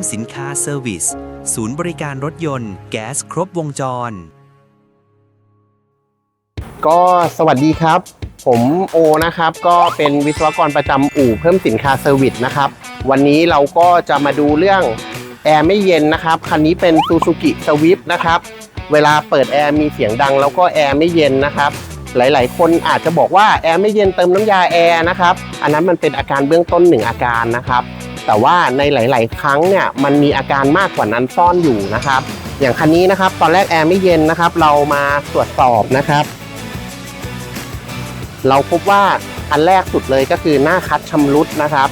มสินค้าเซอร์วิส ศูนย์บริการรถยนต์ แก๊สครบวงจร ก็สวัสดีครับ ผมโอนะครับ ก็เป็นวิศวกรประจำอู่เพิ่มสินค้าเซอร์วิสนะครับ วันนี้เราก็จะมาดูเรื่องแอร์ไม่เย็นนะครับ คันนี้เป็น Suzuki Swift นะครับ เวลาเปิดแอร์มีเสียงดังแล้วก็แอร์ไม่เย็นนะครับหลาย ๆ คนอาจจะบอกว่าแอร์ไม่เย็นเติมน้ำยาแอร์นะครับ อันนั้นมันเป็นอาการเบื้องต้นหนึ่งอาการนะครับ แต่ว่าในหลาย ๆ ครั้งเนี่ยมันมีอาการมากกว่านั้นซ่อนอยู่นะครับ อย่างคันนี้นะครับ ตอนแรกแอร์ไม่เย็นนะครับ เรามาตรวจสอบนะครับ เราพบว่าอันแรกสุดเลยก็คือหน้าคัดชำรุดนะครับ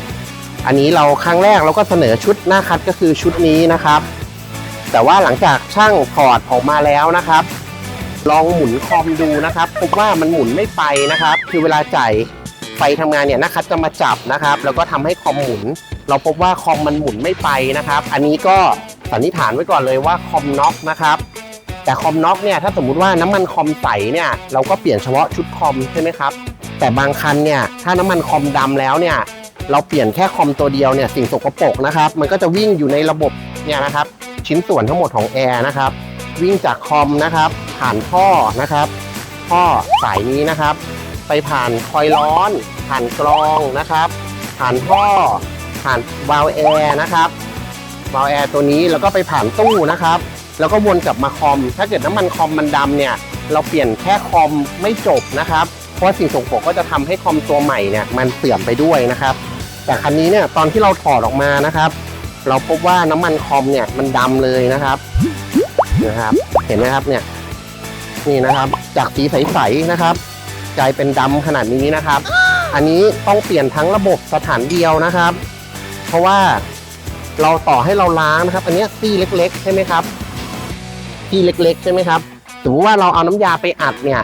อันนี้เราครั้งแรกเราก็เสนอชุดหน้าคัดก็คือชุดนี้นะครับ แต่ว่าหลังจากช่างถอดออกมาแล้วนะครับ ลองหมุนคอมดูนะครับ พบว่ามันหมุนไม่ไปนะครับ คือเวลาจ่ายไฟทำงานเนี่ยหน้าคัดจะมาจับนะครับ แล้วก็ทำให้คอมหมุน เราพบว่าคอมมันหมุนไม่ไปนะครับ อันนี้ก็สันนิษฐานไว้ก่อนเลยว่าคอมน็อกนะครับ แต่คอมน็อกเนี่ยถ้าสมมุติว่าน้ำมันคอมใสเนี่ยเราก็เปลี่ยนเฉพาะชุดคอมใช่ไหมครับ แต่บางคันเนี่ยถ้าน้ำมันคอมดำแล้วเนี่ยเราเปลี่ยนแค่คอมตัวเดียวเนี่ยสิ่งสกปรกนะครับ มันก็จะวิ่งอยู่ในระบบเนี่ยนะครับ ชิ้นส่วนทั้งหมดของแอร์นะครับ วิ่งจากคอมนะครับ ผ่านท่อนะครับท่อสายนี้นะครับ ไปผ่านคอยล์ร้อน ผ่านกรองนะครับ ผ่านท่อ ผ่านวาล์วแอร์นะครับวาล์วแอร์ตัวนี้แล้วก็ไปผ่านตู้นะครับ แล้วก็วนกลับมาคอม ถ้าเกิดน้ำมันคอมมันดำเนี่ย เราเปลี่ยนแค่คอมไม่จบนะครับ เพราะสิ่งสกปรกก็จะทำให้คอมตัวใหม่เนี่ยมันเสื่อมไปด้วยนะครับ แต่คันนี้เนี่ยตอนที่เราถอดออกมานะครับ เราพบว่าน้ำมันคอมเนี่ยมันดำเลยนะครับนะครับ เห็นไหมครับเนี่ยนี่นะครับจากสีใสๆนะครับกลายเป็นดำขนาดนี้นะครับ อันนี้ต้องเปลี่ยนทั้งระบบสถานเดียวนะครับ เพราะว่าเราต่อให้เราล้างนะครับ อันนี้ซี่เล็ก ๆ ใช่ไหมครับซี่เล็ก ๆ ใช่ไหมครับสมมติว่าเราเอาน้ำยาไปอัดเนี่ย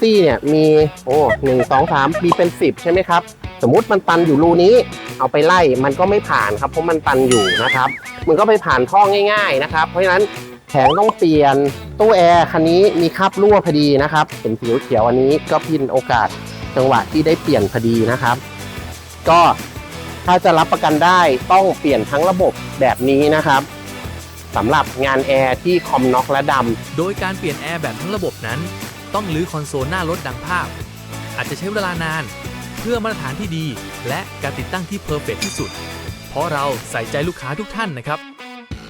ซี่เนี่ยมีโอ้หนึ่งสองสามมีเป็นสิบใช่ไหมครับสมมุติมันตันอยู่รูนี้ เอาไปไล่มันก็ไม่ผ่านครับเพราะมันตันอยู่นะครับ มันก็ไปผ่านท่อง่าย ๆนะครับ เพราะฉะนั้นแผงต้องเปลี่ยนตู้แอร์คันนี้มีคราบรั่วพอดีนะครับเห็นสีเขียวอันนี้ก็พินโอกาสจังหวะที่ได้เปลี่ยนพอดีนะครับ ก็ ถ้าจะรับประกันได้ต้องเปลี่ยนทั้งระบบแบบนี้นะครับสำหรับงานแอร์ที่คอมน็อกและดำโดยการเปลี่ยนแอร์แบบทั้งระบบนั้น ต้องรื้อคอนโซลหน้ารถดังภาพ อาจจะใช้เวลานาน เพื่อมาตรฐานที่ดี และการติดตั้งที่เพอร์เฟกที่สุด เพราะเราใส่ใจลูกค้าทุกท่านนะครับ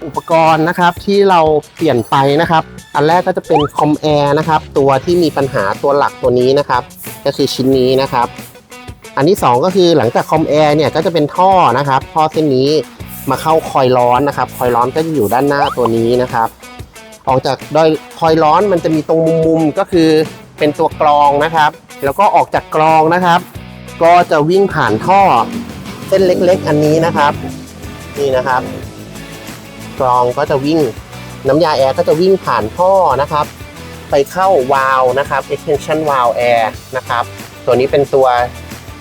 อุปกรณ์นะครับที่เราเปลี่ยนไปนะครับ อันแรกก็จะเป็นคอมแอร์นะครับ ตัวที่มีปัญหาตัวหลักตัวนี้นะครับ ก็คือชิ้นนี้นะครับ อันที่สองก็คือหลังจากคอมแอร์เนี่ยก็จะเป็นท่อนะครับท่อเส้นนี้มาเข้าคอยล์ร้อนนะครับ คอยล์ร้อนก็จะอยู่ด้านหน้าตัวนี้นะครับ ออกจากโดยคอยล์ร้อนมันจะมีตรงมุมๆก็คือเป็นตัวกรองนะครับ แล้วก็ออกจากกรองนะครับ ก็จะวิ่งผ่านท่อเส้นเล็กๆ อันนี้นะครับนี่นะครับ กรองก็จะวิ่งน้ำยาแอร์ก็จะวิ่งผ่านท่อนะครับ ไปเข้าวาล์วนะครับ extension valve air นะครับ ตัวนี้เป็นตัว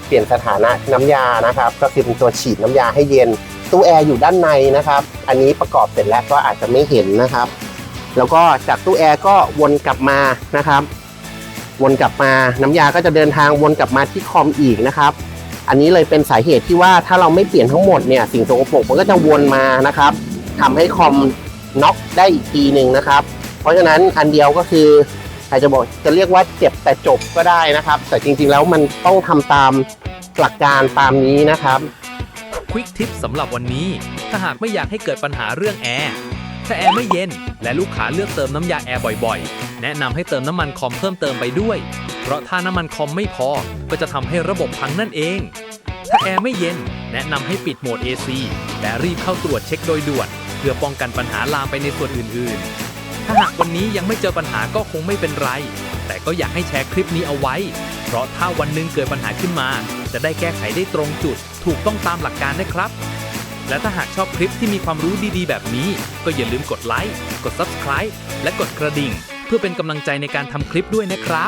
เปลี่ยนสถานะน้ำยานะครับ ก็คือเป็นตัวฉีดน้ำยาให้เย็น ตู้แอร์อยู่ด้านในนะครับ อันนี้ประกอบเสร็จแล้วก็อาจจะไม่เห็นนะครับ แล้วก็จากตู้แอร์ก็วนกลับมานะครับ วนกลับมาน้ำยาก็จะเดินทางวนกลับมาที่คอมอีกนะครับ อันนี้เลยเป็นสาเหตุที่ว่าถ้าเราไม่เปลี่ยนทั้งหมดเนี่ยสิ่งสกปรกมันก็จะวนมานะครับทำให้คอมน็อกได้อีกทีหนึ่งนะครับ เพราะฉะนั้นอันเดียวก็คือ อาจจะบอกจะเรียกว่าเจ็บแต่จบก็ได้นะครับ แต่จริงๆแล้วมันต้องทำตามหลักการตามนี้นะครับควิกทิปสำหรับวันนี้ ถ้าหากไม่อยากให้เกิดปัญหาเรื่องแอร์ถ้าแอร์ไม่เย็น และลูกค้าเลือกเติมน้ำยาแอร์บ่อยๆ แนะนำให้เติมน้ำมันคอมเพิ่มเติมไปด้วย เพราะถ้าน้ำมันคอมไม่พอ ก็จะทำให้ระบบพังนั่นเอง ถ้าแอร์ไม่เย็น แนะนำให้ปิดโหมด AC และรีบเข้าตรวจเช็คโดยด่วน เพื่อป้องกันปัญหาลามไปในส่วนอื่นๆ ถ้าหากวันนี้ยังไม่เจอปัญหาก็คงไม่เป็นไร แต่ก็อยากให้แชร์คลิปนี้เอาไว้ เพราะถ้าวันหนึงเกิดปัญหาขึ้นมา จะได้แก้ไขได้ตรงจุด ถูกต้องตามหลักการนะครับ และถ้าหากชอบคลิปที่มีความรู้ดีๆ แบบนี้ ก็อย่าลืมกดไลค์ กด Subscribe และกดกระดิ่ง เพื่อเป็นกำลังใจในการทำคลิปด้วยนะครับ